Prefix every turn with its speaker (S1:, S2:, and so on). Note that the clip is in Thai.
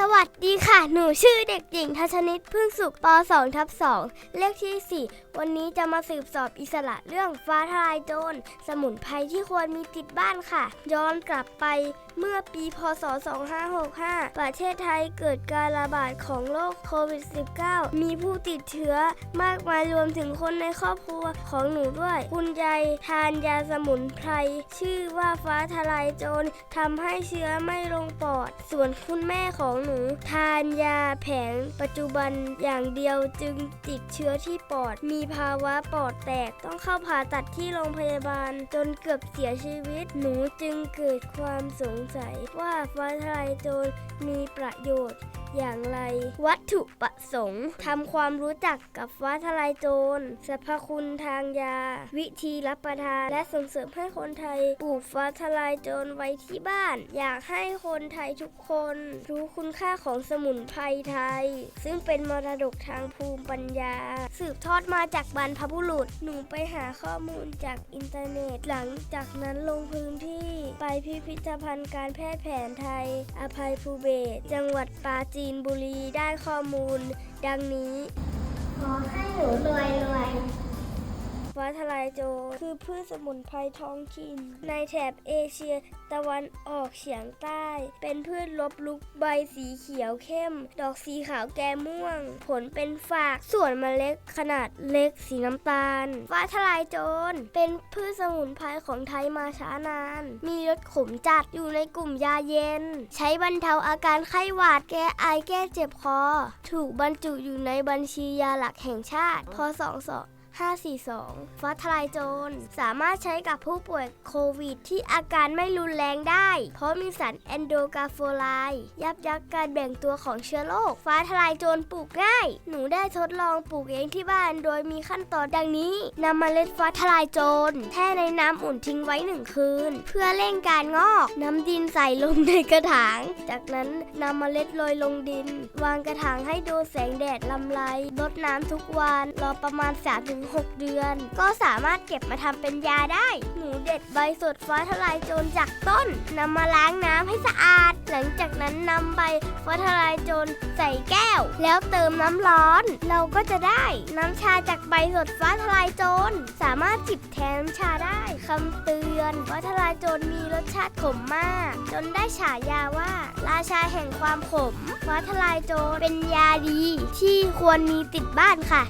S1: สวัสดีค่ะ หนูชื่อเด็กหญิงทัชนิตพึ่งสุขป .2 ทับ2เลขที่ 4 วันนี้จะมาสืบสอบอิสระเรื่องฟ้าทลายโจรสมุนไพรที่ควรมีติดบ้านค่ะ ย้อนกลับไปเมื่อปีพศ 2565 ประเทศไทยเกิดการระบาดของโรคโควิด -19 มีผู้ติดเชื้อมากมายรวมถึงคนในครอบครัวของหนูด้วย คุณยายทานยาสมุนไพรชื่อว่าฟ้าทลายโจรทำให้เชื้อไม่ลงปอด ส่วนคุณแม่ของหนูทานยาแผงปัจจุบันอย่างเดียวจึงติดเชื้อที่ปอด มีภาวะปอดแตกต้องเข้าผ่าตัดที่โรงพยาบาล จนเกือบเสียชีวิต หนูจึงเกิดความสงสัยว่าฟ้าทลายโจรมีประโยชน์ อย่างไร วัตถุประสงค์ทำความรู้จักกับฟ้าทลายโจรสรรพคุณทางยา วิธีรับประทาน และส่งเสริมให้คนไทยปลูกฟ้าทลายโจรไว้ที่บ้าน อยากให้คนไทยทุกคน รู้คุณค่าของสมุนไพรไทย ซึ่งเป็นมรดกทางภูมิปัญญา สืบทอดมาจากบรรพบุรุษหนูไปหาข้อมูลจากอินเทอร์เน็ต หลังจากนั้นลงพื้นที่ไปพิพิธภัณฑ์การแพทย์แผนไทย อภัยภูเบศจังหวัดปราจีนนบุรีได้ข้อมูล ดังนี้
S2: ขอให้หนูรวยรวย
S1: พืชสมุนไพรท้องถิ่น ในแถบเอเชียตะวันออกเฉียงใต้ เป็นพืชลบลุกใบสีเขียวเข้ม ดอกสีขาวแก้มม่วง ผลเป็นฝาก ส่วนเมล็ดขนาดเล็กสีน้ำตาล ฟ้าทลายโจร เป็นพืชสมุนไพรของไทยมาช้านาน มีรสขมจัดอยู่ในกลุ่มยาเย็น ใช้บรรเทาอาการไข้หวัดแก้ไอแก้เจ็บคอ ถูกบรรจุอยู่ในบัญชียาหลักแห่งชาติ พศ 2 542 ฟ้าทลายโจร สามารถใช้กับผู้ป่วยโควิด ที่อาการไม่รุนแรงได้ เพราะมีสารแอนโดกาโฟไลยับยั้งการแบ่งตัวของเชื้อโรค ฟ้าทลายโจรปลูกง่าย หนูได้ทดลองปลูกเองที่บ้านโดยมีขั้นตอนดังนี้นำเมล็ดฟ้าทลายโจรแช่ในน้ำอุ่นทิ้งไว้หนึ่งคืน เพื่อเร่งการงอกนำดินใส่ลงในกระถาง จากนั้นนำเมล็ดโรยลงดิน วางกระถางให้โดนแสงแดดลำไรรดน้ำทุกวันรอประมาณ6 เดือน ก็สามารถเก็บมาทำเป็นยาได้ หนูเด็ดใบสดฟ้าทลายโจรจากต้นนำมาล้างน้ำให้สะอาด หลังจากนั้นนำใบฟ้าทลายโจรใส่แก้ว แล้วเติมน้ำร้อน เราก็จะได้น้ำชาจากใบสดฟ้าทลายโจรสามารถจิบแทนน้ำชาได้คำเตือนฟ้าทลายโจรมีรสชาติขมมาก จนได้ฉายาว่า ราชาแห่งความขมฟ้าทลายโจรเป็นยาดีที่ควรมีติดบ้านค่ะ